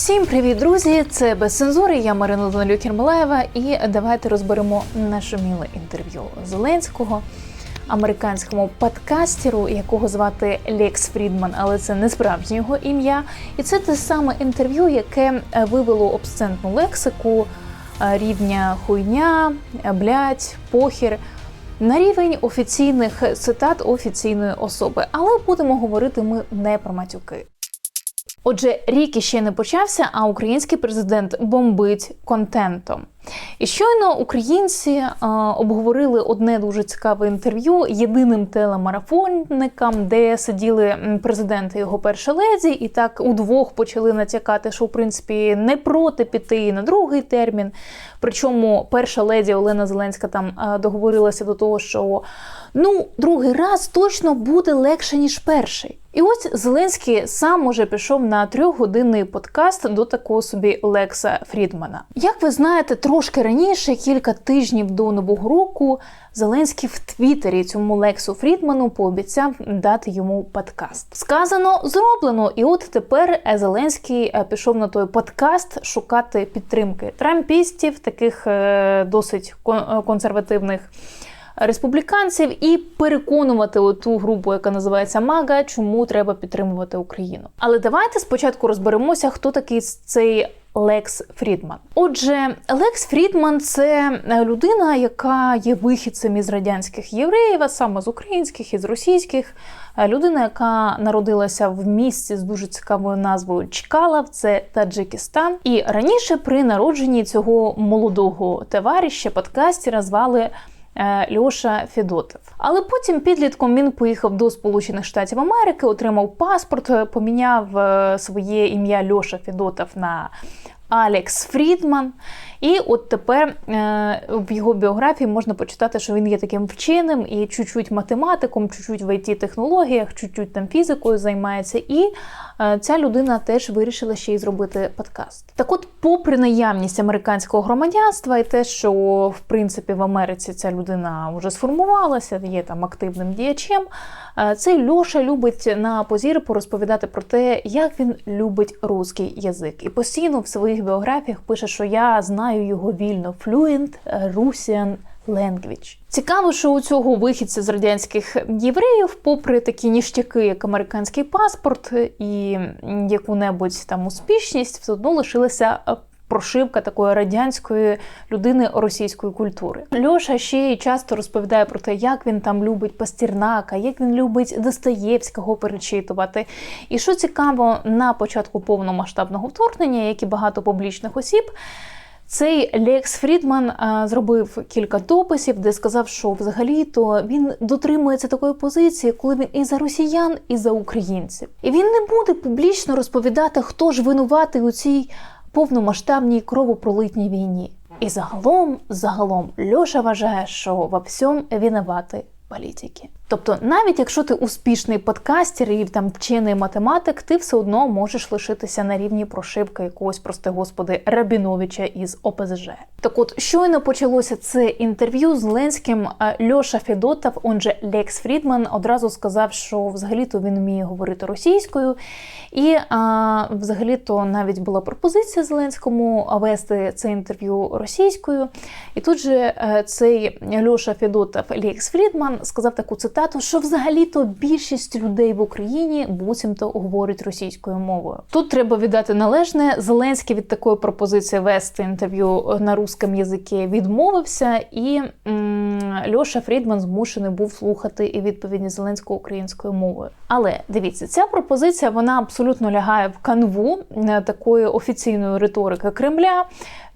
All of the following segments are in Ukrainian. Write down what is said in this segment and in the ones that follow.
Всім привіт, друзі! Це без цензури. Я Марина Данилюк Кермолаєва, і давайте розберемо нашуміле інтерв'ю Зеленського американському подкастеру, якого звати Лекс Фрідман, але це не справжнє його ім'я. І це те саме інтерв'ю, яке е, вивело обсцентну лексику е, рівня хуйня, е, блять, похір. На рівень офіційних цитат офіційної особи, але будемо говорити ми не про матюки. Отже, рік іще не почався, а український президент бомбить контентом. І щойно українці е, обговорили одне дуже цікаве інтерв'ю єдиним телемарафонникам, де сиділи президент і його перша леді, і так удвох почали натякати, що в принципі не проти піти на другий термін. Причому перша леді Олена Зеленська там е, договорилася до того, що ну другий раз точно буде легше ніж перший. І ось Зеленський сам уже пішов на трьохгодинний подкаст до такого собі Лекса Фрідмана. Як ви знаєте, трошки раніше, кілька тижнів до нового року, Зеленський в Твіттері цьому Лексу Фрідману пообіцяв дати йому подкаст. Сказано, зроблено. І от тепер Зеленський е, пішов на той подкаст шукати підтримки трампістів, таких е, досить е, консервативних республіканців і переконувати ту групу, яка називається Мага, чому треба підтримувати Україну. Але давайте спочатку розберемося, хто такий цей. Лекс Фрідман. Отже, Лекс Фрідман це людина, яка є вихідцем із радянських євреїв, а саме з українських і з російських. Людина, яка народилася в місті з дуже цікавою назвою Чкалав, це Таджикистан. І раніше при народженні цього молодого товариша подкастера звали Льоша Федотов. Але потім підлітком він поїхав до Сполучених Штатів Америки, отримав паспорт, е, поміняв е, своє ім'я Льоша Федотов на Алекс Фрідман. І от тепер е, в його біографії можна почитати, що він є таким вченим і чуть-чуть математиком, чуть-чуть в IT-технологіях, чуть-чуть там фізикою займається. І е, ця людина теж вирішила ще й зробити подкаст. Так от, попри наявність американського громадянства і те, що в принципі в Америці ця людина вже сформувалася, є там активним діячем. е, Цей Льоша любить на позір порозповідати про те, як він любить русський язик. І постійно в своїх біографіях пише, що я знаю його вільно fluent Russian language. Цікаво, що у цього вихідця з радянських євреїв, попри такі ніштяки, як американський паспорт і яку-небудь там успішність, все одно лишилася прошивка такої радянської людини російської культури. Льоша ще й часто розповідає про те, як він там любить Пастірнака, як він любить Достоєвського перечитувати. І що цікаво, на початку повномасштабного вторгнення, як і багато публічних осіб. Цей Лекс Фрідман а, зробив кілька дописів, де сказав, що взагалі-то він дотримується такої позиції, коли він і за росіян, і за українців. І він не буде публічно розповідати, хто ж винуватий у цій повномасштабній кровопролитній війні. І загалом, загалом, Льоша вважає, що во всьому винувати політики. Тобто, навіть якщо ти успішний подкастер і там вчений математик, ти все одно можеш лишитися на рівні прошивки якогось, прости господи, Рабіновича із ОПЗЖ. Так от, щойно почалося це інтерв'ю з Ленським, е, Льоша Федотов, он же Лекс Фрідман, одразу сказав, що взагалі-то він вміє говорити російською. І а, взагалі-то навіть була пропозиція Зеленському вести це інтерв'ю російською. І тут же е, цей Льоша Федотов Лекс Фрідман сказав таку цитату, що взагалі-то більшість людей в Україні буцімто говорять російською мовою. Тут треба віддати належне. Зеленський від такої пропозиції вести інтерв'ю на русском язикі відмовився, і м, Льоша Фрідман змушений був слухати і відповідні Зеленського українською мовою. Але дивіться, ця пропозиція вона абсолютно лягає в канву е, такої офіційної риторики Кремля.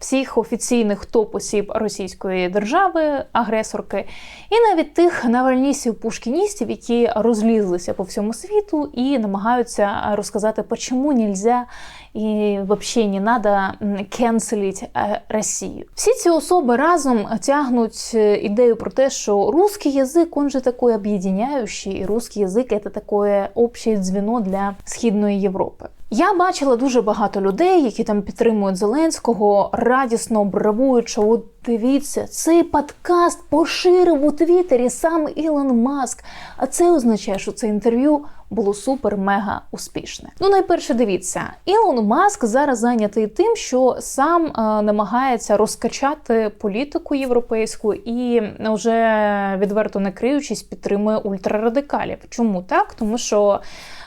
Всіх офіційних топ-осіб Російської держави, агресорки, і навіть тих навальністів пушкіністів, які розлізлися по всьому світу і намагаються розказати, чому нельзя і взагалі не треба кенселити Росію. Всі ці особи разом тягнуть е, ідею про те, що русский язик, он же такой об'єднаючий, і русский язик це таке общее звено для Східної Європи. Я бачила дуже багато людей, які там підтримують Зеленського, радісно бравуючи. От дивіться, цей подкаст поширив у Твіттері сам Ілон Маск. А це означає, що це інтерв'ю було супер-мега успішне. Ну, найперше, дивіться, Ілон Маск зараз зайнятий тим, що сам е, намагається розкачати політику європейську і вже відверто не криючись, підтримує ультрарадикалів. Чому так? Тому що.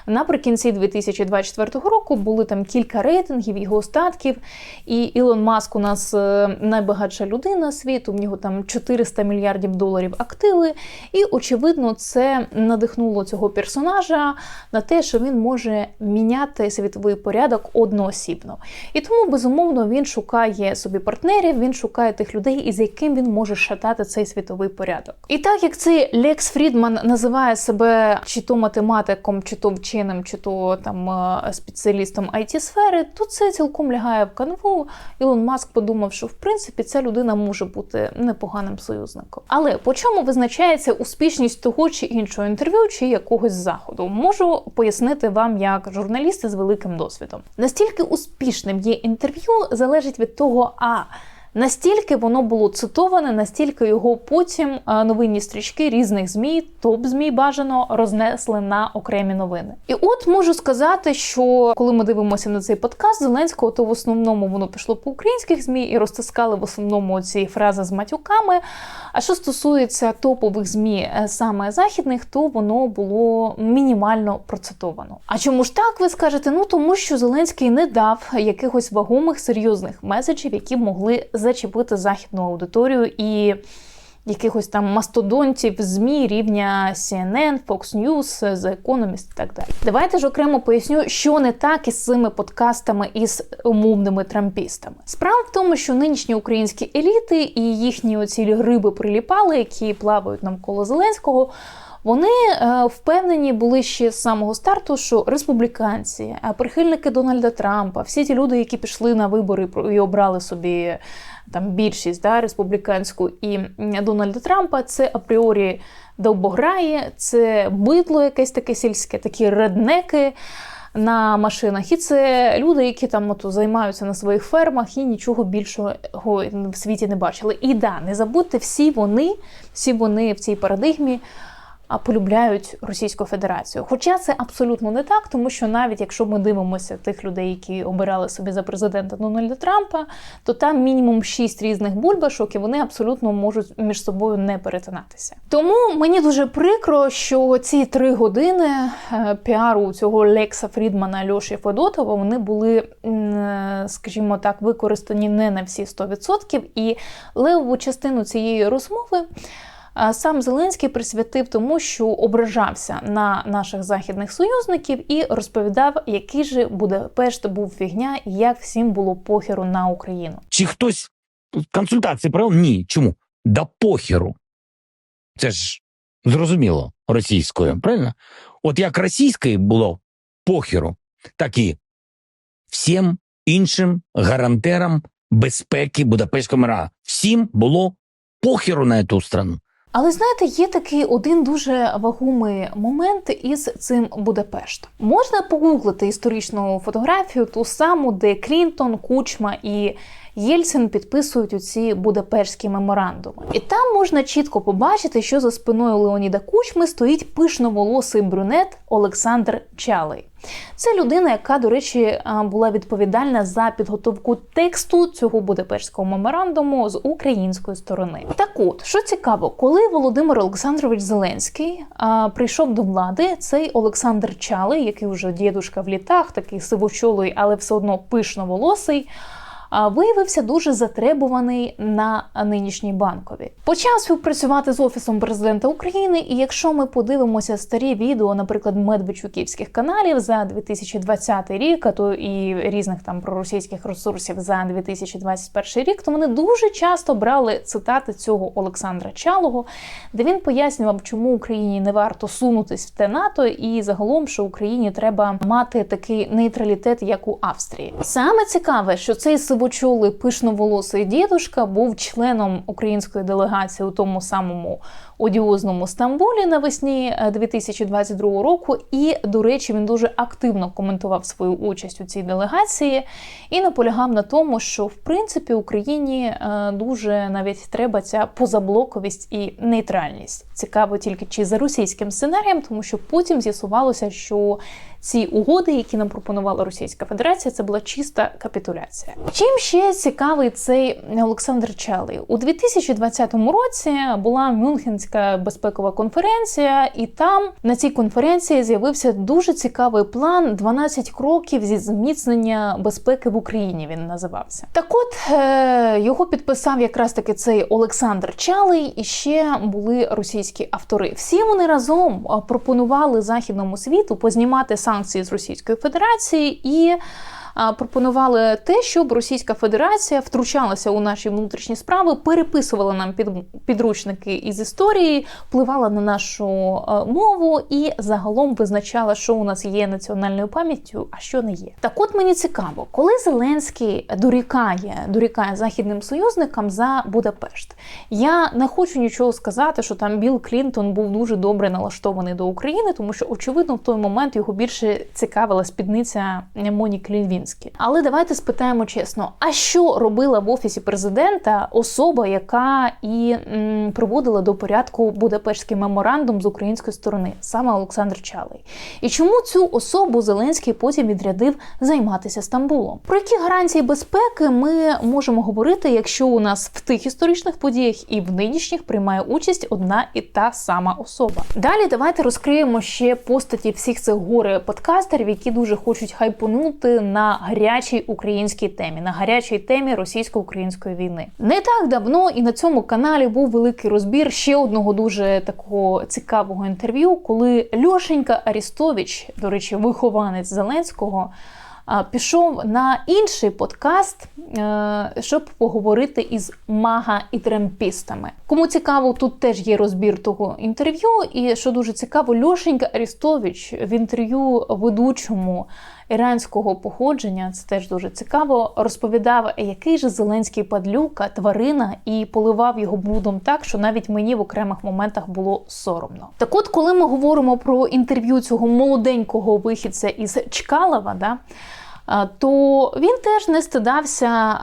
Наприкінці 2024 року були там кілька рейтингів його статків, і Ілон Маск у нас е, найбагатша людина світу. В нього там 400 мільярдів доларів активи. І очевидно, це надихнуло цього персонажа на те, що він може міняти світовий порядок одноосібно. І тому, безумовно, він шукає собі партнерів, він шукає тих людей, із яким він може шатати цей світовий порядок. І так як цей Лекс Фрідман називає себе чи то математиком, чи то вченим, чи то там е, спеціалістом it сфери, то це цілком лягає в канву. Ілон Маск подумав, що в принципі ця людина може бути непоганим союзником. Але по чому визначається успішність того чи іншого інтерв'ю, чи якогось заходу? Можу пояснити вам як журналісти з великим досвідом. Настільки успішним є інтерв'ю, залежить від того, а Настільки воно було цитоване, настільки його потім е, новинні стрічки різних змі, топ змі бажано рознесли на окремі новини. І от можу сказати, що коли ми дивимося на цей подкаст Зеленського, то в основному воно пішло по українських змі і розтискали в основному ці фрази з матюками. А що стосується топових змі е, саме західних, то воно було мінімально процитовано. А чому ж так ви скажете? Ну тому що Зеленський не дав якихось вагомих серйозних меседжів, які могли зачепити західну аудиторію і якихось там мастодонтів ЗМІ рівня CNN, Fox News, The Economist і так далі. Давайте ж окремо поясню, що не так із цими подкастами із умовними трампістами. Справа в тому, що нинішні українські еліти і їхні оці риби приліпали, які плавають навколо Зеленського. Вони е, впевнені були ще з самого старту, що республіканці, прихильники Дональда Трампа, всі ті люди, які пішли на вибори і обрали собі там більшість да, республіканську і Дональда Трампа, це апріорі довбограї, це бидло якесь таке сільське, такі реднеки. На машинах, і це люди, які там от, займаються на своїх фермах і нічого більшого в світі не бачили. І да, не забудьте, всі вони, всі вони в цій парадигмі полюбляють Російську Федерацію. Хоча це абсолютно не так, тому що навіть якщо ми дивимося тих людей, які обирали собі за президента Дональда Трампа, то там мінімум шість різних бульбашок, і вони абсолютно можуть між собою не перетинатися. Тому мені дуже прикро, що ці три години е, піару цього Лекса Фрідмана Льоші Федотова вони були, е, скажімо так, використані не на всі 100%. І левову частину цієї розмови сам Зеленський присвятив тому, що ображався на наших західних союзників і розповідав, який же Будапешт був фігня і як всім було похеру на Україну. Чи хтось консультації провел? Ні. Чому? Да похеру. Це ж зрозуміло російською, правильно? От як російською було похеру, так і всім іншим гарантерам безпеки Будапештського мира. Всім було похеру на цю страну. Але знаєте, є такий один дуже вагомий момент із цим Будапештом. Можна погуглити історичну фотографію, ту саму, де Клінтон, Кучма і Єльцин підписують у ці Будапештські меморандуми. І там можна чітко побачити, що за спиною Леоніда Кучми стоїть пишноволосий брюнет Олександр Чалий. Це людина, яка, до речі, була відповідальна за підготовку тексту цього Будапештського меморандуму з української сторони. Так от, що цікаво, коли Володимир Олександрович Зеленський а, прийшов до влади, цей Олександр Чалий, який вже дідушка в літах, такий сивочолий, але все одно пишноволосий, виявився дуже затребуваний на нинішній банкові. Почав співпрацювати з офісом президента України. І якщо ми подивимося старі відео, наприклад, медведчуківських каналів за 2020 рік, а то і різних там проросійських ресурсів за 2021 рік, то вони дуже часто брали цитати цього Олександра Чалого, де він пояснював, чому Україні не варто сунутись в те НАТО, і загалом, що Україні треба мати такий нейтралітет, як у Австрії. Саме цікаве, що цей сивочолий пишноволосий дідушка був членом української делегації у тому самому одіозному Стамбулі навесні е, 2022 року. І, до речі, він дуже активно коментував свою участь у цій делегації і наполягав на тому, що в принципі Україні е, дуже навіть треба ця позаблоковість і нейтральність. Цікаво тільки чи за російським сценарієм, тому що потім з'ясувалося, що ці угоди, які нам пропонувала Російська Федерація, це була чиста капітуляція. Чим ще цікавий цей Олександр Чалий у 2020 році була Мюнхенська безпекова конференція, і там на цій конференції з'явився дуже цікавий план «12 кроків зі зміцнення безпеки в Україні. Він називався. Так, от е, його підписав якраз таки цей Олександр Чалий, і ще були російські автори. Всі вони разом пропонували західному світу познімати санкції з Російської Федерації і. Пропонували те, щоб Російська Федерація втручалася у наші внутрішні справи, переписувала нам під, підручники із історії, впливала на нашу мову і загалом визначала, що у нас є національною пам'яттю, а що не є. Так, от мені цікаво, коли Зеленський дорікає, дорікає західним союзникам за Будапешт. Я не хочу нічого сказати, що там Білл Клінтон був дуже добре налаштований до України, тому що очевидно в той момент його більше цікавила спідниця Моніки Лінвінські. Але давайте спитаємо чесно: а що робила в офісі президента особа, яка і м, приводила до порядку Будапештський меморандум з української сторони, саме Олександр Чалий? І чому цю особу Зеленський потім відрядив займатися Стамбулом? Про які гарантії безпеки ми можемо говорити, якщо у нас в тих історичних подіях і в нинішніх приймає участь одна і та сама особа? Далі давайте розкриємо ще постаті всіх цих горе подкастерів, які дуже хочуть хайпонути на гарячій українській темі, на гарячій темі російсько-української війни. Не так давно і на цьому каналі був великий розбір ще одного дуже такого цікавого інтерв'ю, коли Льошенька Арістович, до речі, вихованець Зеленського. Пішов на інший подкаст, е, щоб поговорити із мага і тремпістами. Кому цікаво, тут теж є розбір того інтерв'ю. І що дуже цікаво, Льошенька Арістович в інтерв'ю ведучому іранського походження, це теж дуже цікаво, розповідав, який же Зеленський падлюка, тварина, і поливав його блудом так, що навіть мені в окремих моментах було соромно. Так от, коли ми говоримо про інтерв'ю цього молоденького вихідця із Чкалова, да, то він теж не стидався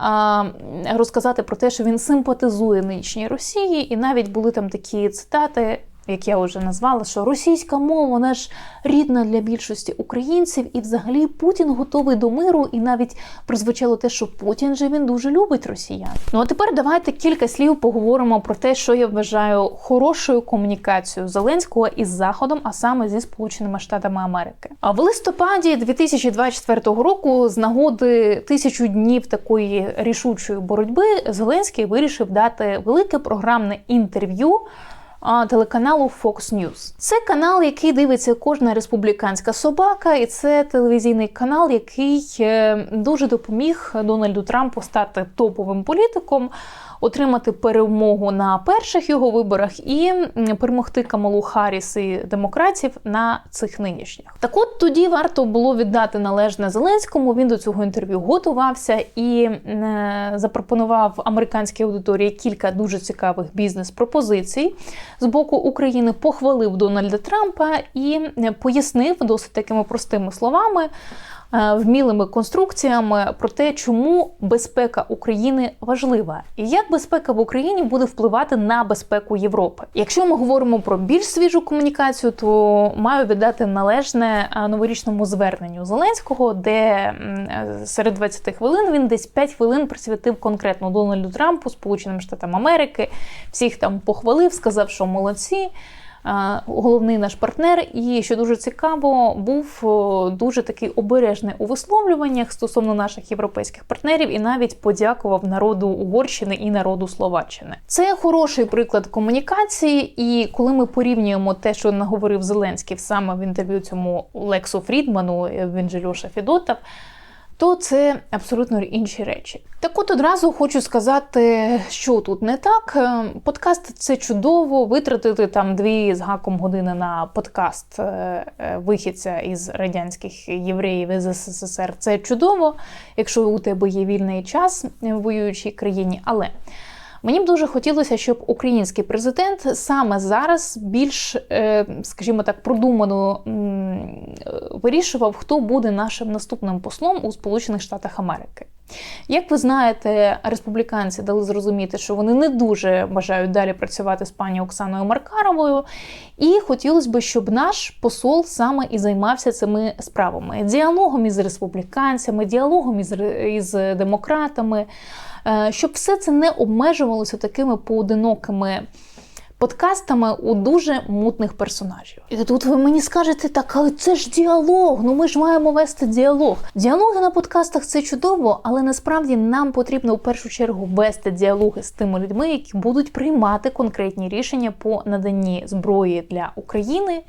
розказати про те, що він симпатизує нинішній Росії, і навіть були там такі цитати. Як я вже назвала, що російська мова вона ж рідна для більшості українців, і взагалі Путін готовий до миру, і навіть прозвучало те, що Путін же він дуже любить росіян. Ну а тепер давайте кілька слів поговоримо про те, що я вважаю хорошою комунікацією Зеленського із Заходом, а саме зі Сполученими Штатами Америки. А в листопаді 2024 року, з нагоди тисячу днів такої рішучої боротьби, Зеленський вирішив дати велике програмне інтерв'ю телеканалу Fox News. Це канал, який дивиться кожна республіканська собака, і це телевізійний канал, який е, дуже допоміг Дональду Трампу стати топовим політиком. Отримати перемогу на перших його виборах і перемогти Камалу Харріс і демократів на цих нинішніх. Так от тоді варто було віддати належне Зеленському. Він до цього інтерв'ю готувався і е, запропонував американській аудиторії кілька дуже цікавих бізнес-пропозицій з боку України. Похвалив Дональда Трампа і пояснив досить такими простими словами. Е, Вмілими конструкціями про те, чому безпека України важлива, і як безпека в Україні буде впливати на безпеку Європи. Якщо ми говоримо про більш свіжу комунікацію, то маю віддати належне е, новорічному зверненню Зеленського, де е, серед 20 хвилин він десь 5 хвилин присвятив конкретно Дональду Трампу, Сполученим Штатам Америки, всіх там похвалив, сказав, що молодці. Е, Головний наш партнер, і що дуже цікаво, був дуже такий обережний у висловлюваннях стосовно наших європейських партнерів, і навіть подякував народу Угорщини і народу Словаччини. Це хороший приклад комунікації. І коли ми порівнюємо те, що наговорив Зеленський саме в інтерв'ю цьому Лексу Фрідману, він же Льоша Фідотов, то це абсолютно інші речі. Так от одразу хочу сказати, що тут не так. Е, Подкаст це чудово. Витратити там дві з гаком години на подкаст е, е, вихідця із радянських євреїв із СССР. Це чудово, якщо у тебе є вільний час в воюючій країні. Але Мені б дуже хотілося, щоб український президент саме зараз більш, е, скажімо так, продумано е, вирішував, хто буде нашим наступним послом у Сполучених Штатах Америки. Як ви знаєте, республіканці дали зрозуміти, що вони не дуже бажають далі працювати з пані Оксаною Маркаровою, і хотілося б, щоб наш посол саме і займався цими справами: діалогом із республіканцями, діалогом із, із демократами, е, щоб все це не обмежувалося такими поодинокими. Подкастами у дуже мутних персонажів. І тут ви мені скажете, так, але це ж діалог. Ну ми ж маємо вести діалог. Діалоги на подкастах це чудово, але насправді нам потрібно в першу чергу вести діалоги з тими людьми, які будуть приймати конкретні рішення по наданні зброї для України.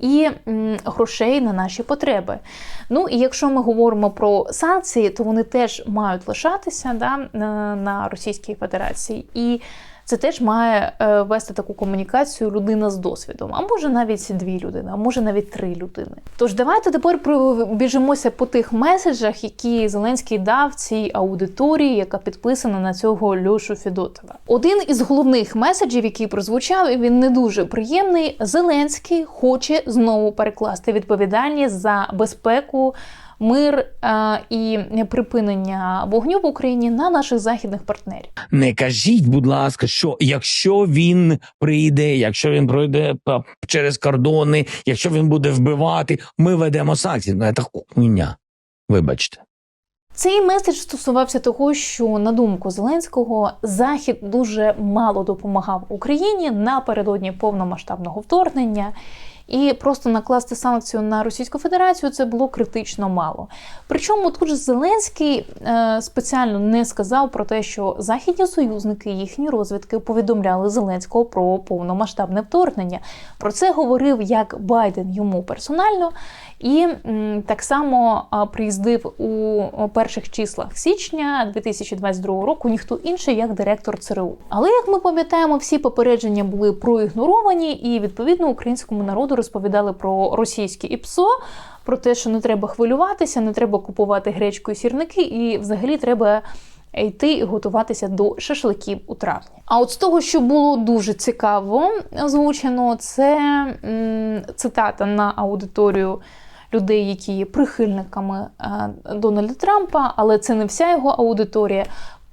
І грошей на наші потреби. Ну і якщо ми говоримо про санкції, то вони теж мають лишатися да, на, на Російській Федерації. І це теж має е, вести таку комунікацію людина з досвідом, а може навіть дві людини, а може навіть три людини. Тож давайте тепер пробіжимося по тих меседжах, які Зеленський дав цій аудиторії, яка підписана на цього Льошу Федотова. Один із головних меседжів, який прозвучав, і він не дуже приємний. Зеленський хоче знову перекласти відповідальність за безпеку мир е, і припинення вогню в Україні на наших західних партнерів. Не кажіть, будь ласка, що якщо він прийде, якщо він пройде через кордони, якщо він буде вбивати, ми ведемо санкції. Ну, це хуйня. Вибачте. Цей меседж стосувався того, що на думку Зеленського Захід дуже мало допомагав Україні напередодні повномасштабного вторгнення. І просто накласти санкцію на Російську Федерацію це було критично мало. Причому тут же Зеленський е, спеціально не сказав про те, що західні союзники, їхні розвідки повідомляли Зеленського про повномасштабне вторгнення. Про це говорив як Байден йому персонально, і так само приїздив у перших числах січня 2022 року ніхто інший, як директор ЦРУ. Але як ми пам'ятаємо, всі попередження були проігноровані, і відповідно українському народу розповідали про російське ІПСО. Про те, що не треба хвилюватися, не треба купувати гречку і сірники, і взагалі треба йти і готуватися до шашликів у травні. А от з того, що було дуже цікаво озвучено, це м, цитата на аудиторію людей, які є прихильниками е, Дональда Трампа, але це не вся його аудиторія.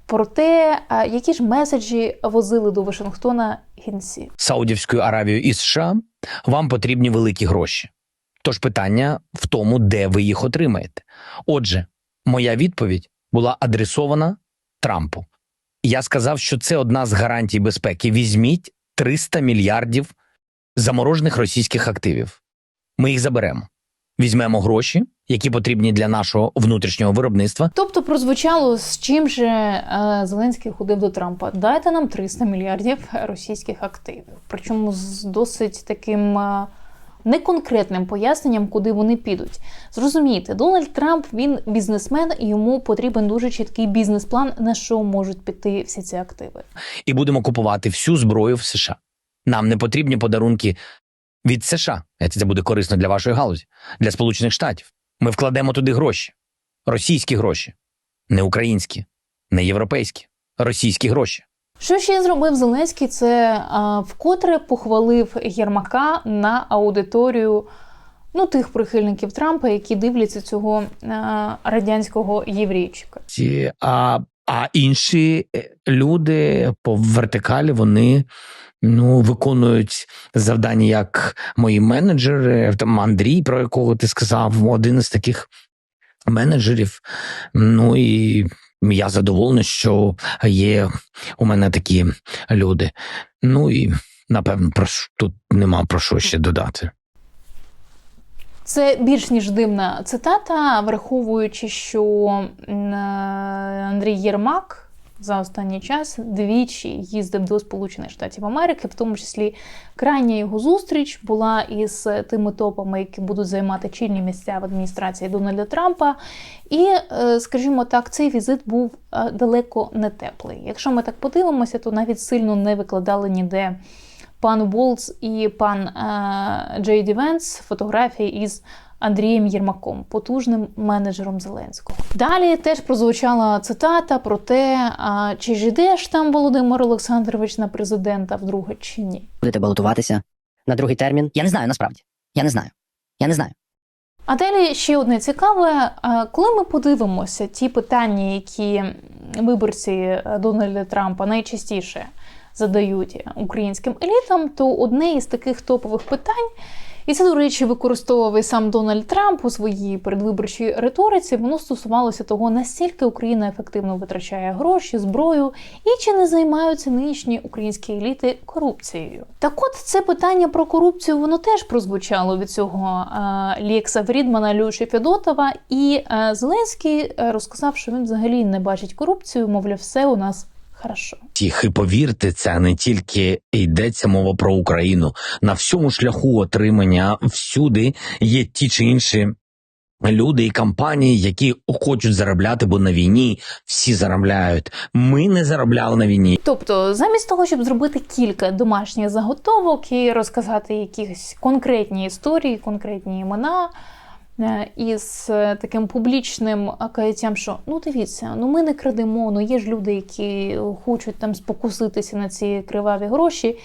Про те, е, які ж меседжі возили до Вашингтона гінці. Саудівською Аравією і США вам потрібні великі гроші. Тож питання в тому, де ви їх отримаєте. Отже, моя відповідь була адресована Трампу. Я сказав, що це одна з гарантій безпеки. Візьміть 300 мільярдів заморожених російських активів. Ми їх заберемо. Візьмемо гроші, які потрібні для нашого внутрішнього виробництва, Тобто прозвучало, з чим же е, Зеленський ходив до Трампа. Дайте нам 300 мільярдів російських активів. Причому з досить таким е, неконкретним поясненням, куди вони підуть. Зрозумійте, Дональд Трамп він бізнесмен, і йому потрібен дуже чіткий бізнес-план, на що можуть піти всі ці активи. і будемо купувати всю зброю в США. Нам не потрібні подарунки від США. Це буде корисно для вашої галузі, для Сполучених Штатів. Ми вкладемо туди гроші, російські гроші, не українські, не європейські, російські гроші. Що ще зробив Зеленський? Це а, вкотре похвалив Єрмака на аудиторію ну, тих прихильників Трампа, які дивляться цього а, радянського єврейчика. А, а інші е, люди по вертикалі вони ну, виконують завдання як мої менеджери, там Андрій, про якого ти сказав, один із таких менеджерів. Ну і я задоволений, що є у мене такі люди. Ну і напевно, про тут нема про що ще додати. Це більш ніж дивна цитата, враховуючи, що е, Андрій Єрмак за останній час двічі їздив до Сполучених Штатів Америки, в тому числі крайня його зустріч була із тими топами, які будуть займати чільні місця в адміністрації Дональда Трампа. І, е, скажімо так, цей візит був е, далеко не теплий. Якщо ми так подивимося, то навіть сильно не викладали ніде пан Волц і пан е, Джей Ді Венс фотографії із Андрієм Єрмаком, потужним менеджером Зеленського. Далі теж прозвучала цитата про те, а, чи ж іде ж там Володимир Олександрович на президента вдруге чи ні. будете балотуватися на другий термін? Я не знаю насправді. Я не знаю. Я не знаю. А далі ще одне цікаве. Коли ми подивимося ті питання, які виборці е, Дональда Трампа найчастіше задають українським елітам, то одне із таких топових питань, і це, до речі, використовував і сам Дональд Трамп у своїй передвиборчій риториці. Воно стосувалося того, наскільки Україна ефективно витрачає гроші, зброю і чи не займаються нинішні українські еліти корупцією. Так, от це питання про корупцію воно теж прозвучало від цього е, Лєкса Фрідмана, Люші Федотова. І е, Зеленський е, розказав, що він взагалі не бачить корупцію, мовляв, все у нас хорошо. Тих, і повірте, це не тільки йдеться мова про Україну. На всьому шляху отримання всюди є ті чи інші люди і компанії, які хочуть заробляти, бо на війні всі заробляють. Ми не заробляли на війні. Тобто, замість того, щоб зробити кілька домашніх заготовок і розказати якісь конкретні історії, конкретні імена. Е, Із е, таким публічним каяттям, що ну дивіться, ну ми не крадемо, ну є ж люди, які хочуть там спокуситися на ці криваві гроші.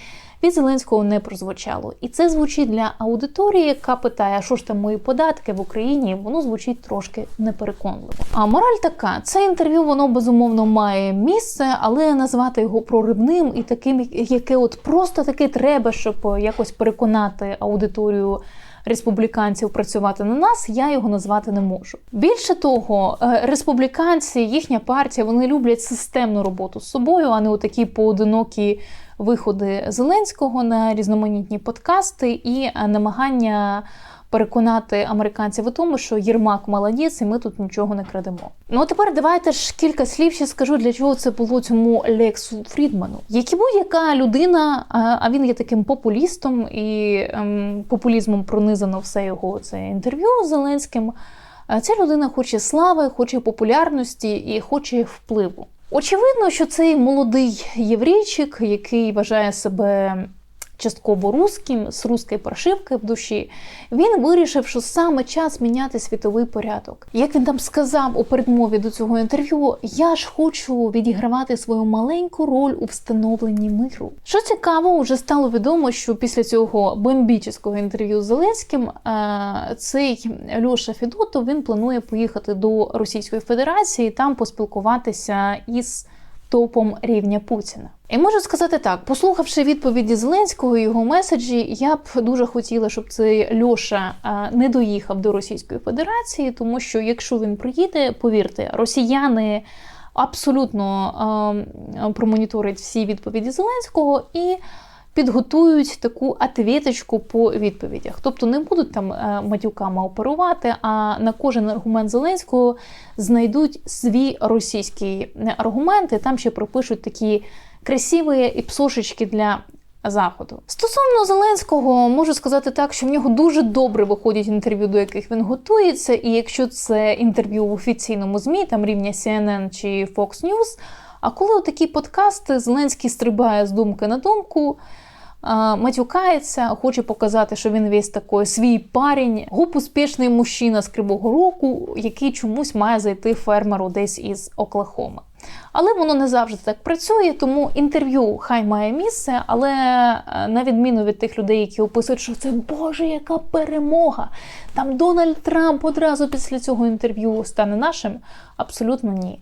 Від Зеленського не прозвучало. І це звучить для аудиторії, яка питає, а що ж там мої податки в Україні, воно звучить трошки непереконливо. А мораль така: це інтерв'ю, воно безумовно має місце, але назвати його проривним і таким, яке от просто таки треба, щоб якось переконати аудиторію. Республіканців працювати на нас, я його назвати не можу. Більше того, е, республіканці, їхня партія, вони люблять системну роботу з собою, а не отакі поодинокі виходи Зеленського на різноманітні подкасти і е, намагання переконати американців у тому, що Єрмак молодець, і ми тут нічого не крадемо. Ну а тепер давайте ж кілька слів ще скажу, для чого це було цьому Лексу Фрідману. Як і будь-яка людина, а він є таким популістом і ем, популізмом пронизано все його це інтерв'ю з Зеленським. Ця людина хоче слави, хоче популярності і хоче впливу. Очевидно, що цей молодий єврейчик, який вважає себе частково русським, з руської прошивки в душі, він вирішив, що саме час міняти світовий порядок. Як він там сказав у передмові до цього інтерв'ю, я ж хочу відігравати свою маленьку роль у встановленні миру. Що цікаво, вже стало відомо, що після цього бомбічного інтерв'ю з Зеленським е, цей Льоша Федотов він планує поїхати до Російської Федерації там поспілкуватися із топом рівня Путіна. І можу сказати так: послухавши відповіді Зеленського його меседжі, я б дуже хотіла, щоб цей Льоша е, не доїхав до Російської Федерації, тому що якщо він приїде, повірте, росіяни абсолютно е, промоніторять всі відповіді Зеленського і. Підготують таку ответочку по відповідях, тобто не будуть там е, матюками оперувати, а на кожен аргумент Зеленського знайдуть свій російський аргумент, і там ще пропишуть такі красиві і псошечки для заходу. Стосовно Зеленського, можу сказати так, що в нього дуже добре виходять інтерв'ю, до яких він готується. І якщо це інтерв'ю в офіційному змі, там рівня CNN чи Fox News, а коли такі подкасти Зеленський стрибає з думки на думку. Матюкається, хоче показати, що він весь такий свій парень, гуп успішний мужчина з Кривого Рогу, який чомусь має зайти фермеру десь із Оклахоми. Але воно не завжди так працює, тому інтерв'ю хай має місце, але е, на відміну від тих людей, які описують, що це Боже, яка перемога! Там Дональд Трамп одразу після цього інтерв'ю стане нашим. Абсолютно ні.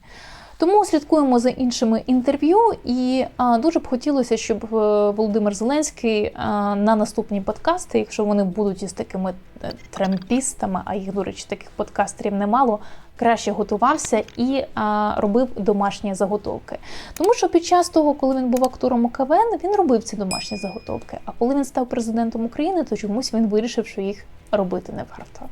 Тому слідкуємо за іншими інтерв'ю, і а, дуже б хотілося, щоб е, Володимир Зеленський а, на наступні подкасти, якщо вони будуть із такими е, трампістами, а їх, до речі, таких подкастерів немало, краще готувався і а, робив домашні заготовки. Тому що під час того, коли він був актором КВН, він робив ці домашні заготовки. А коли він став президентом України, то чомусь він вирішив, що їх робити не варто.